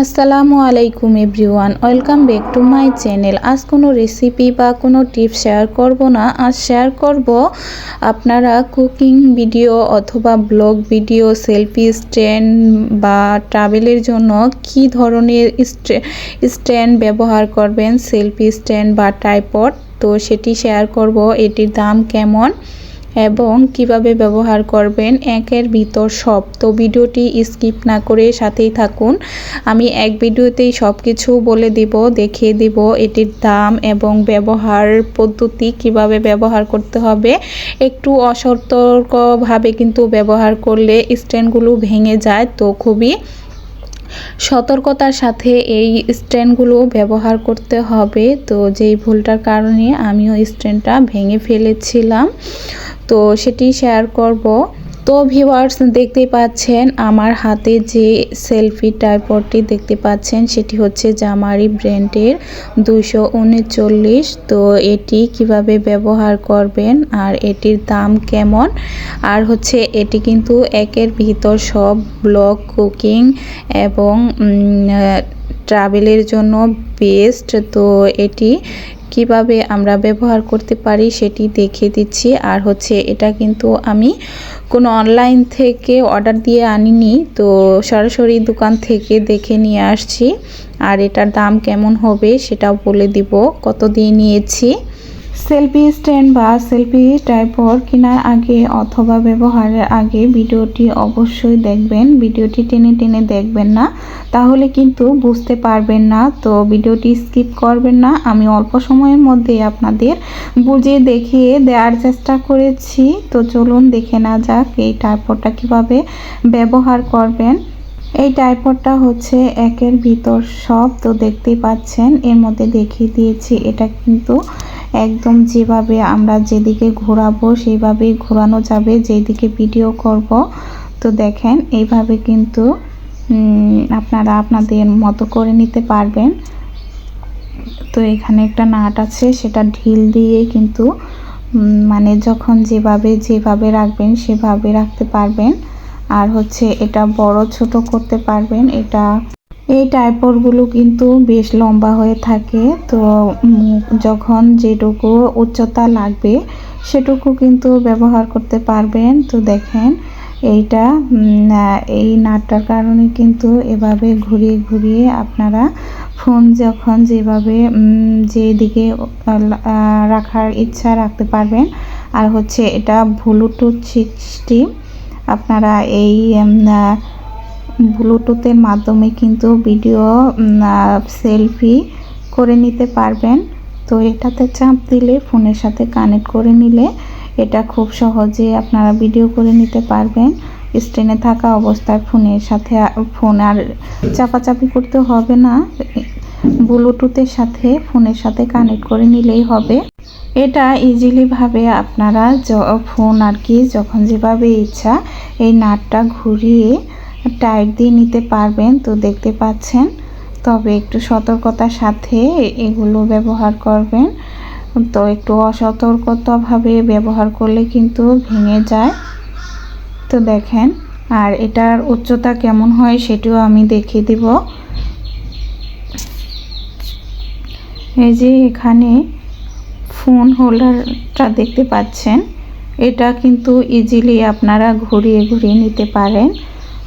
আসসালামু আলাইকুম everyone, welcome back to my channel. আজ কোনো রেসিপি বা কোনো টিপস শেয়ার করব না। আজ শেয়ার করব আপনারা কুকিং ভিডিও অথবা ব্লগ ভিডিও সেলফি স্ট্যান্ড বা ট্রাভেলের জন্য কি ধরনের স্ট্যান্ড ব্যবহার করবেন সেলফি স্ট্যান্ড বা টাইপড তো সেটি শেয়ার করব, এটির দাম কেমন? এবং কীভাবে ব্যবহার করবেন একের ভিতর সব। তো ভিডিওটি স্কিপ না করে সাথেই থাকুন। আমি এক ভিডিওতেই সব কিছু বলে দিব, দেখিয়ে দিব এটির দাম এবং ব্যবহার পদ্ধতি কীভাবে ব্যবহার করতে হবে। একটু অসতর্কভাবে কিন্তু ব্যবহার করলে স্ট্যান্ডগুলো ভেঙে যায়, তো খুবই সতর্কতার সাথে এই স্ট্যান্ডগুলো ব্যবহার করতে হবে। তো যেই ভুলটার কারণে আমিও স্ট্যান্ডটা ভেঙে ফেলেছিলাম। তো সেটি শেয়ার করব। তো ভিউয়ার্স দেখতে পাচ্ছেন আমার হাতে যে সেলফি টাইপটি দেখতে পাচ্ছেন, সেটি হচ্ছে জামারি ব্র্যান্ডের দুশো উনচল্লিশ। তো এটি কীভাবে ব্যবহার করবেন আর এটির দাম কেমন? আর হচ্ছে এটি কিন্তু একের ভিতর সব ব্লগ, কুকিং এবং ট্রাভেলের জন্য বেস্ট তো এটি কীভাবে আমরা ব্যবহার করতে পারি সেটি দেখিয়ে দিচ্ছি। আর হচ্ছে এটা কিন্তু আমি কোনো অনলাইন থেকে অর্ডার দিয়ে আনিনি, তো সরাসরি দোকান থেকে দেখে নিয়ে আসছি। আর এটার দাম কেমন হবে সেটাও বলে দিব, কত দিয়ে নিয়েছি। সেলফি স্ট্যান্ড বা সেলফি টাইপর কেনার আগে অথবা ব্যবহারের আগে ভিডিওটি অবশ্যই দেখবেন। ভিডিওটি টেনে টেনে দেখবেন না, তাহলে কিন্তু বুঝতে পারবেন না। তো ভিডিওটি স্কিপ করবেন না। আমি অল্প সময়ের মধ্যে আপনাদের বুঝিয়ে দেখিয়ে দেওয়ার চেষ্টা করেছি। তো চলুন দেখে না যাক এই টাইপরটা কীভাবে ব্যবহার করবেন। এই টাইপরটা হচ্ছে একের ভিতর সব। তো দেখতেই পাচ্ছেন, এর মধ্যে দেখিয়ে দিয়েছি। এটা কিন্তু একদম যেভাবে আমরা যেদিকে ঘোরাবো, সেইভাবেই ঘোরানো যাবে, যেদিকে ভিডিও করব। তো দেখেন, এইভাবে কিন্তু আপনারা আপনাদের মতো করে নিতে পারবেন। তো এখানে একটা নাট আছে, সেটা ঢিল দিয়ে কিন্তু মানে যখন যেভাবে যেভাবে রাখবেন, সেভাবে রাখতে পারবেন। আর হচ্ছে এটা বড়, ছোট করতে পারবেন। এটা এই টাইপরগুলো কিন্তু বেশ লম্বা হয়ে থাকে। তো যখন যেটুকু উচ্চতা লাগবে, সেটুকু কিন্তু ব্যবহার করতে পারবেন। তো দেখেন, এইটা এই নাটটার কারণে কিন্তু এভাবে ঘুরিয়ে ঘুরিয়ে আপনারা ফোন যখন যেভাবে যেদিকে রাখার ইচ্ছা রাখতে পারবেন। আর হচ্ছে এটা ব্লুটুথ সিস্টেম। আপনারা এই ব্লুটুথের মাধ্যমে কিন্তু ভিডিও সেলফি করে নিতে পারবেন। তো এটাতে চাপ দিলে, ফোনের সাথে কানেক্ট করে নিলে এটা খুব সহজে আপনারা ভিডিও করে নিতে পারবেন। স্ট্যান্ডে থাকা অবস্থায় ফোনের সাথে ফোন আর চাপাচাপি করতে হবে না। ব্লুটুথের সাথে, ফোনের সাথে কানেক্ট করে নিলেই হবে। এটা ইজিলিভাবে আপনারা ফোন আর কি, যখন যেভাবে ইচ্ছা, এই নাটটা ঘুরিয়ে টাইট দিয়ে নিতে পারবেন, তো দেখতে পাচ্ছেন। তবে একটু সতর্কতার সাথে এগুলো ব্যবহার করবেন। তো একটু অসতর্কতাভাবে ব্যবহার করলে কিন্তু ভেঙে যায়। তো দেখেন, আর এটার উচ্চতা কেমন হয় সেটিও আমি দেখিয়ে দিব। এই যে এখানে ফোন হোল্ডারটা দেখতে পাচ্ছেন, এটা কিন্তু ইজিলি আপনারা ঘুরিয়ে ঘুরিয়ে নিতে পারেন।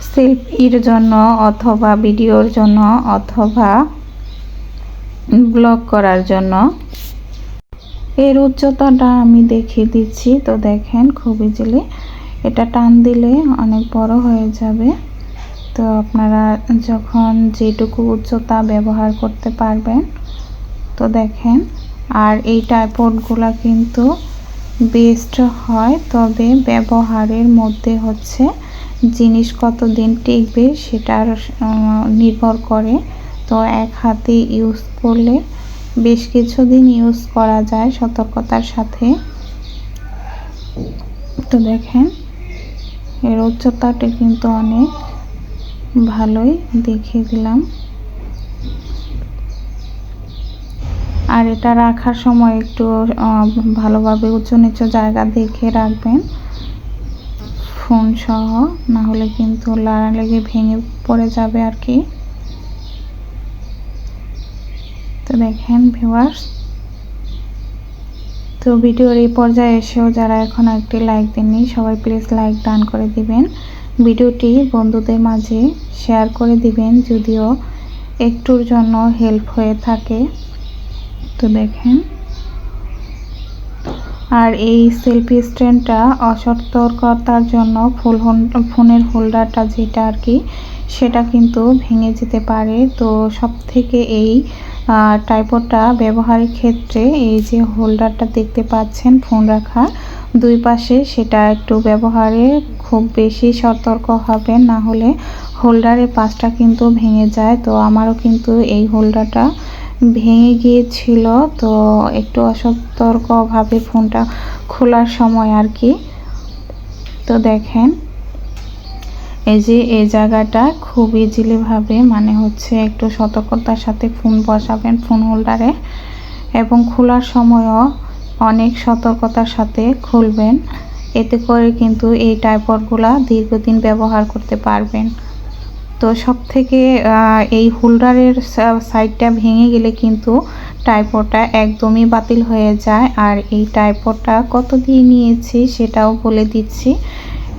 সেলফির জন্য অথবা ভিডিওর জন্য অথবা ব্লগ করার জন্য। এর উচ্চতাটা আমি দেখিয়ে দিচ্ছি। তো দেখেন, খুব ইজিলি এটা টান দিলে অনেক বড় হয়ে যাবে। তো আপনারা যখন যেটুকু উচ্চতা ব্যবহার করতে পারবেন, তো দেখেন, আর এই টাইপডগুলো কিন্তু বেস্ট হয়। তবে ব্যবহারের মধ্যে হচ্ছে জিনিস কতদিন টিকবে সেটার নির্ভর করে। তো এক হাতে ইউজ করলে বেশ কিছুদিন ইউজ করা যায় সতর্কতার সাথে। তো দেখেন, এর উচ্চতাটা কিন্তু অনেক ভালোই দেখিয়ে দিলাম। আর এটা রাখার সময় একটু ভালোভাবে উঁচু নিচু জায়গা দেখে রাখবেন। ফোন সহ, না হলে কিন্তু লাড়া লেগে ভেঙে পড়ে যাবে আর কি। তো দেখেন ভিউয়ার্স তো ভিডিওর এই পর্যায়ে এসেও যারা এখন একটি লাইক দেননি, সবাই প্লিজ লাইক দান করে দিবেন। ভিডিওটি বন্ধুদের মাঝে শেয়ার করে দিবেন, যদিও একটুর জন্য হেল্প হয়ে থাকে। তো দেখেন। আর এই সেলফি স্ট্যান্ডটা অসতর্কতার জন্য ফুল ফোনের হোল্ডারটা যেটা আর কি, সেটা কিন্তু ভেঙে যেতে পারে। তো সব থেকে এই টাইপটা ব্যবহারের ক্ষেত্রে এই যে হোল্ডারটা দেখতে পাচ্ছেন, ফোন রাখা, দুই পাশে সেটা একটু ব্যবহারে খুব বেশি সতর্ক হবে না হলে হোল্ডারের পাশটা কিন্তু ভেঙে যায়। তো আমারও কিন্তু এই হোল্ডারটা ভেঙে গিয়েছিল, তো একটু অসতর্কভাবে ফোনটা খোলার সময় আর কি। তো দেখেন, এই যে এই জায়গাটা খুব ইজিলিভাবে মানে হচ্ছে একটু সতর্কতার সাথে ফোন বসাবেন ফোন হোল্ডারে এবং খোলার সময়ও অনেক সতর্কতার সাথে খুলবেন। এতে করে কিন্তু এই টাইপরগুলা দীর্ঘদিন ব্যবহার করতে পারবেন। তো সব থেকে এই হোল্ডারের সাইডটা ভেঙে গেলে কিন্তু টাইপরটা একদমই বাতিল হয়ে যায়। আর এই টাইপরটা কত দিয়ে নিয়েছি সেটাও বলে দিচ্ছি।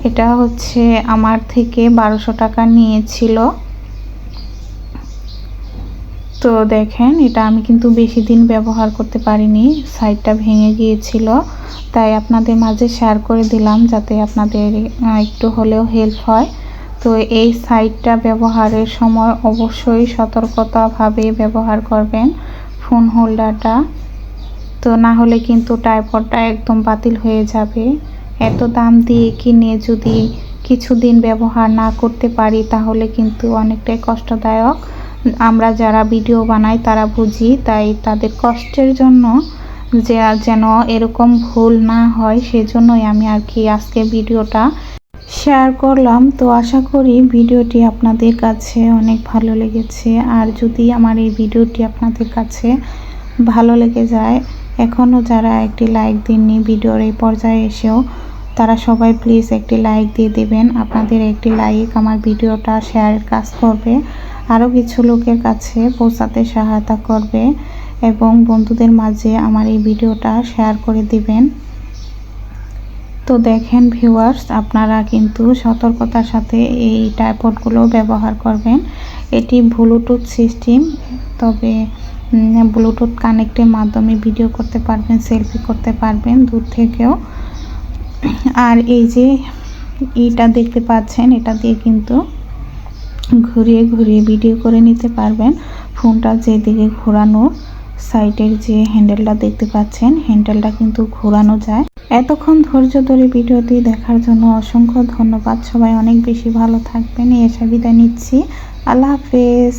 এটা হচ্ছে আমার থেকে বারোশো টাকা নিয়েছিল। তো দেখেন, এটা আমি কিন্তু বেশি দিন ব্যবহার করতে পারিনি। সাইডটা ভেঙে গিয়েছিল। তাই আপনাদের মাঝে শেয়ার করে দিলাম যাতে আপনাদের একটু হলেও হেল্প হয়। তো এই সাইটটা ব্যবহারের সময় অবশ্যই সতর্কতাভাবে ব্যবহার করবেন ফোন হোল্ডারটা। তো না হলে কিন্তু টাইপডটা একদম বাতিল হয়ে যাবে। এত দাম দিয়ে কিনে যদি কিছুদিন ব্যবহার না করতে পারি তাহলে কিন্তু অনেকটাই কষ্টদায়ক। আমরা যারা ভিডিও বানাই তারা বুঝি, তাই তাদের কষ্টের জন্য যে, যেন এরকম ভুল না হয় সেজন্যই আমি আর কি আজকে ভিডিওটা শেয়ার করলাম। তো আশা করি ভিডিওটি আপনাদের কাছে অনেক ভালো লেগেছে। আর যদি আমার এই ভিডিওটি আপনাদের কাছে ভালো লেগে যায়, এখনও যারা একটি লাইক দিননি ভিডিওর এই পর্যায়ে এসেও, তারা সবাই প্লিজ একটি লাইক দিয়ে দেবেন। আপনাদের একটি লাইক আমার ভিডিওটা শেয়ারের কাজ করবে। আরও কিছু লোকের কাছে পৌঁছাতে সহায়তা করবে এবং বন্ধুদের মাঝে আমার এই ভিডিওটা শেয়ার করে দিবেন। তো দেখেন ভিউয়ার্স আপনারা কিন্তু সতর্কতার সাথে এই টাইপডগুলো ব্যবহার করবেন। এটি ব্লুটুথ সিস্টেম তবে ব্লুটুথ কানেক্টের মাধ্যমে ভিডিও করতে পারবেন সেলফি করতে পারবেন দূর থেকেও। আর এই যে এটা দেখতে পাচ্ছেন, এটা দিয়ে কিন্তু ঘুরিয়ে ঘুরিয়ে ভিডিও করে নিতে পারবেন। ফোনটা যেদিকে ঘোরানো সাইডের যে হ্যান্ডেলটা দেখতে পাচ্ছেন, হ্যান্ডেলটা কিন্তু ঘোরানো যায়। এতক্ষণ ধৈর্য ধরে ভিডিওটি দেখার জন্য অসংখ্য ধন্যবাদ। সবাই অনেক বেশি ভালো থাকবেন, এই আশা বিদায় নিচ্ছি। আল্লাহ হাফেজ।